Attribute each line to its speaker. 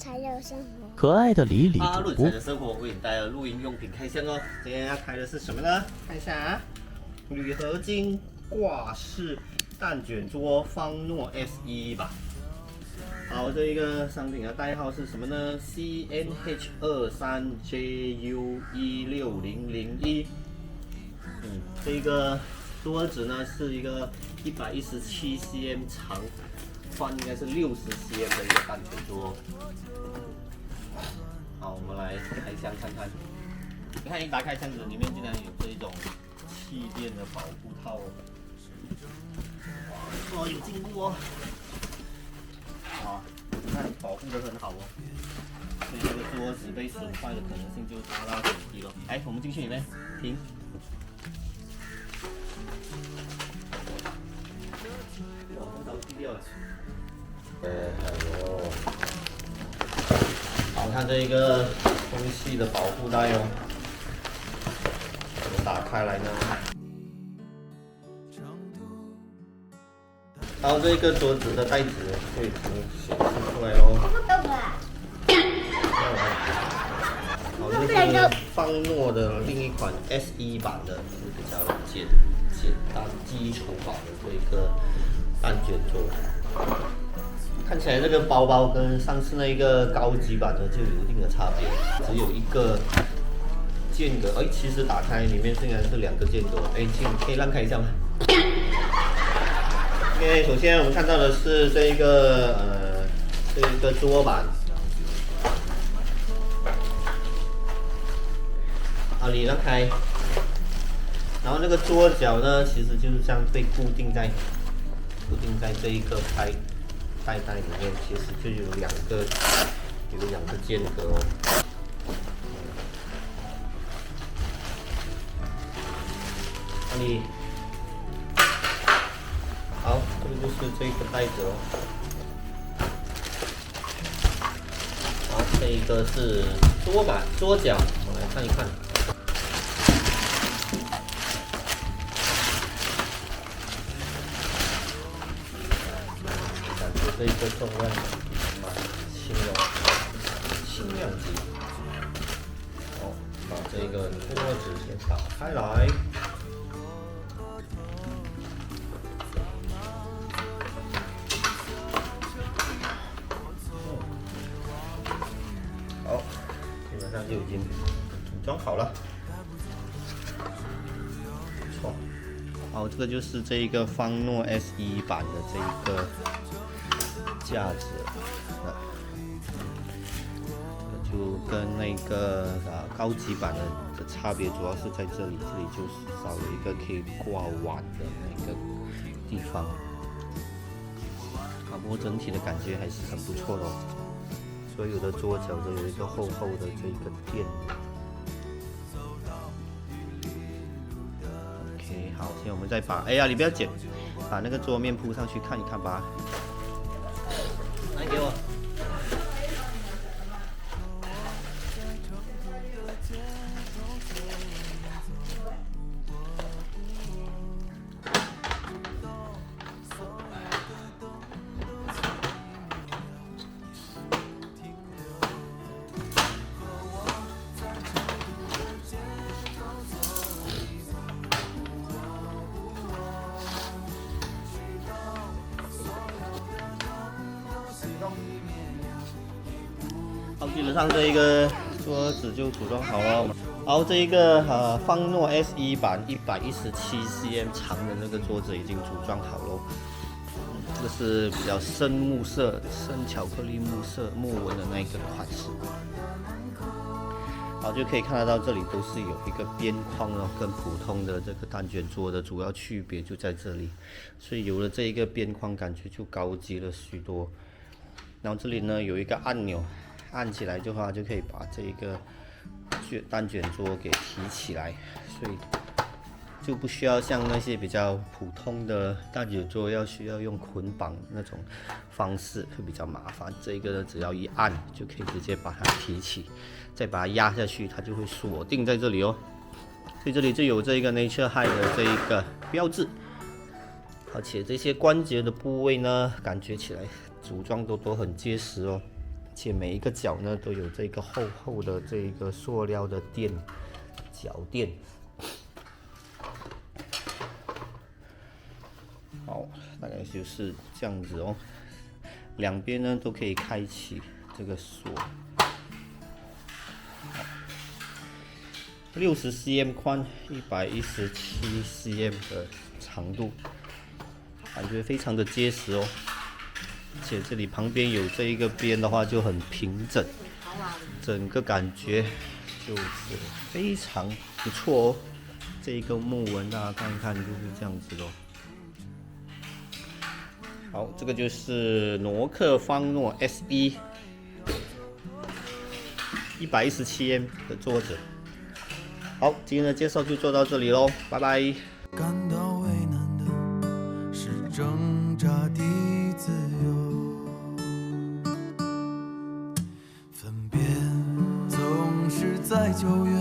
Speaker 1: 才的生活。
Speaker 2: 可爱的李李
Speaker 3: 阿
Speaker 2: 主播
Speaker 3: 论才的生活为你带来录音用品开箱哦。今天要开的是什么呢？看一下啊，铝合金挂式蛋卷桌方诺 S 一吧。好，这一个商品的代号是什么呢？C N H 二三 J U 一六零零一。嗯，这一个桌子呢是一个一百一十七 cm 长，宽应该是六十 cm 的一个蛋卷桌。开箱看看。你看，一打开箱子，里面竟然有这一种气垫的保护套哦。哇，有进步哦。啊，你看保护的很好哦。所以这个桌子被损坏的可能性就大大减低了。哎，我们进去里面，停。哇，很早锯掉了。呃，哎呦。好看这一个空气的保护袋哦，怎么打开来呢？然后这个桌子的袋子就已经显示出来喽。好，这是方诺的另一款 S 一版的，是比较简简单基础版的这一个蛋卷桌。看起来这个包包跟上次那个高级版的就有一定的差别，只有一个间隔。哎，其实打开里面竟然是两个间隔。哎，请可以让开一下吗？OK，首先我们看到的是这一个呃这一个桌板，啊，你让开，然后那个桌角呢，其实就是这样被固定在固定在这一个开。袋袋里面其实就有两个，有两个间隔哦。那里，好，这个就是这个袋子哦。好，这一个是桌板、桌脚，我们来看一看。这一个重量蛮轻哦，轻量级。好，把这个桌子先打开来。好，基本上就已经组装好了。不错。好，这个就是这一个方诺 S 一版的这一个。架子，啊，就跟那个啊高级版的的差别主要是在这里，这里就是少了一个可以挂碗的那个地方。啊，不过整体的感觉还是很不错的哦。所有的桌角都有一个厚厚的这个垫。OK，好，现在我们再把，哎呀，你不要剪，把那个桌面铺上去看一看吧。给我。基本上这一个桌子就组装好了。然后这一个呃方诺 S 一版一百一十七 cm 长的那个桌子已经组装好了。这个是比较深木色、深巧克力木色木纹的那一个款式。好，就可以看得到这里都是有一个边框哦，跟普通的这个单卷桌的主要区别就在这里。所以有了这一个边框，感觉就高级了许多。然后这里呢有一个按钮。按起来的话，就可以把这个卷单卷桌给提起来，所以就不需要像那些比较普通的单卷桌要需要用捆绑那种方式，会比较麻烦。这个呢，只要一按就可以直接把它提起，再把它压下去，它就会锁定在这里哦。所以这里就有这一个 Nature High 的这一个标志，而且这些关节的部位呢，感觉起来组装都都很结实哦。且每一个角呢都有这个厚厚的这个塑料的垫脚垫。好，大概就是这样子哦。两边呢都可以开启这个锁。六十 cm 宽，一百一十七 cm 的长度，感觉非常的结实哦。且这里旁边有这一个边的话就很平整，整个感觉就是非常不错哦。这一个木纹大家看一看就是这样子哦。好，这个就是诺克方诺 S 一，一百一十七 m 的桌子。好，今天的介绍就做到这里喽，拜拜。挣扎的自由，分别总是在九月，